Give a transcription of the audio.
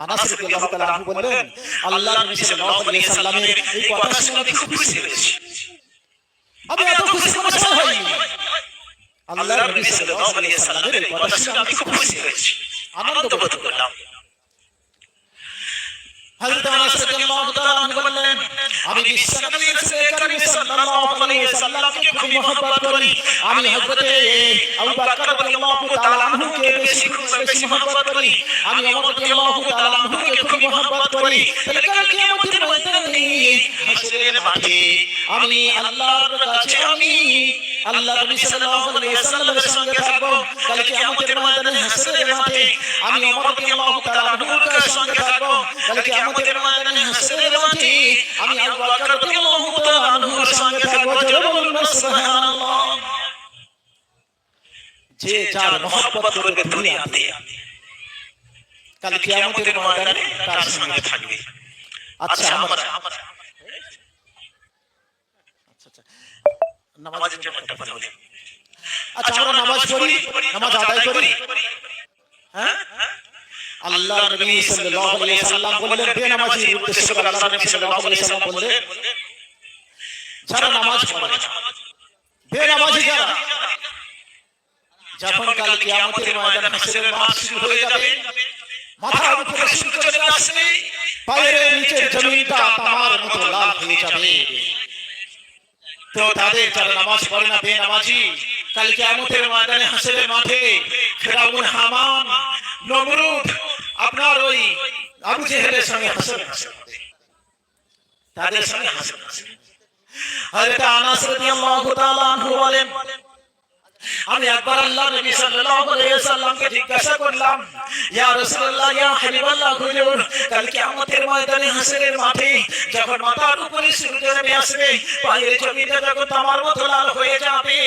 আনাস রাদিয়াল্লাহু তাআলা আনহু বললেন আল্লাহর নবী সাল্লাল্লাহু আলাইহি সাল্লামের এই কথা শুনে আমি খুব খুশি হয়েছি। আমি এত খুশি কোনো সময় হইনি আল্লাহ নবী সাল্লাল্লাহু আলাইহি সাল্লামের এই কথা শুনে আমি খুব খুশি হয়েছি। আনন্দ বোধ করলাম। হযরত আনাস রাদিয়াল্লাহু তাআলা আমি বিশ্বনবী রাসূল করিম সাল্লাল্লাহু আলাইহি সাল্লামকে খুব মহব্বত করি। আমি হযরতে আবু বকর রাদিয়াল্লাহু তাআলা আনহুকে বেশি বেশি মহব্বত করি। আমি ওমর রাদিয়াল্লাহু তাআলা আনহুকে খুব মহব্বত করি। তাহলে কাল কিয়ামতের ময়দানে হাসরের মাঠে আমি আল্লাহর কাছে আমি আল্লাহ নবী সাল্লাল্লাহু আলাইহি সাল্লামের সঙ্গে থাকব। কাল কিয়ামতের ময়দানে হাসরের মাঠে আমি ওমর রাদিয়াল্লাহু তাআলা আনহুর সঙ্গে থাকব কাল কিয়ামতের ময়দানে হাসরের মাঠে আমি আবু বকর রাদিয়াল্লাহু তাআলা আনহুর সঙ্গে থাকব জোরে বলুন সুবহানাল্লাহ যে যার মহব্বত করবে দুনিয়াতে কাল কিয়ামতের ময়দানে তার সঙ্গে থাকবে। আচ্ছা আমরা নামাজের জন্য বলি। আচ্ছা আমরা নামাজ পড়ি নামাজ আদায় করি। হ্যাঁ? আল্লাহ নবী সাল্লাল্লাহু আলাইহি সাল্লাম বললেন বেনামাজির উদ্দেশ্য আল্লাহ নবী সাল্লাল্লাহু আলাইহি সাল্লাম বললেন যারা নামাজ পড়ে না, বেনামাজি যারা যখন কাল কিয়ামতের ময়দানে হাসরের মাঠ শুরু হয়ে যাবে মাথার উপরে সূর্য চলে আসবে পায়ের নিচের জমিনটা তামার মতো লাল হয়ে যাবে। তো তাদের যারা নামাজ পড়ে না বেনামাজি কাল কিয়ামতের ময়দানে হাসরের মাঠে ফেরাউন হামান নমরুদ ওই আবু জেহেলের সঙ্গে হাসর হবে। তাদের সঙ্গে হাসর হাসর হযরত আনাস রাদিয়াল্লাহু তাআলা আনহু বলেন, আমি একবার আল্লাহ নবী সাল্লাল্লাহু আলাইহি সাল্লামকে জিজ্ঞাসা করলাম, ইয়া রাসূলুল্লাহ, ইয়া হাবিবাল্লাহ হুজুর, কাল কিয়ামতের ময়দানে হাসরের মাঠে যখন মাথার উপরে সূর্য নেমে আসবে, পায়ের জমিটা যখন তামার মতো লাল হয়ে যাবে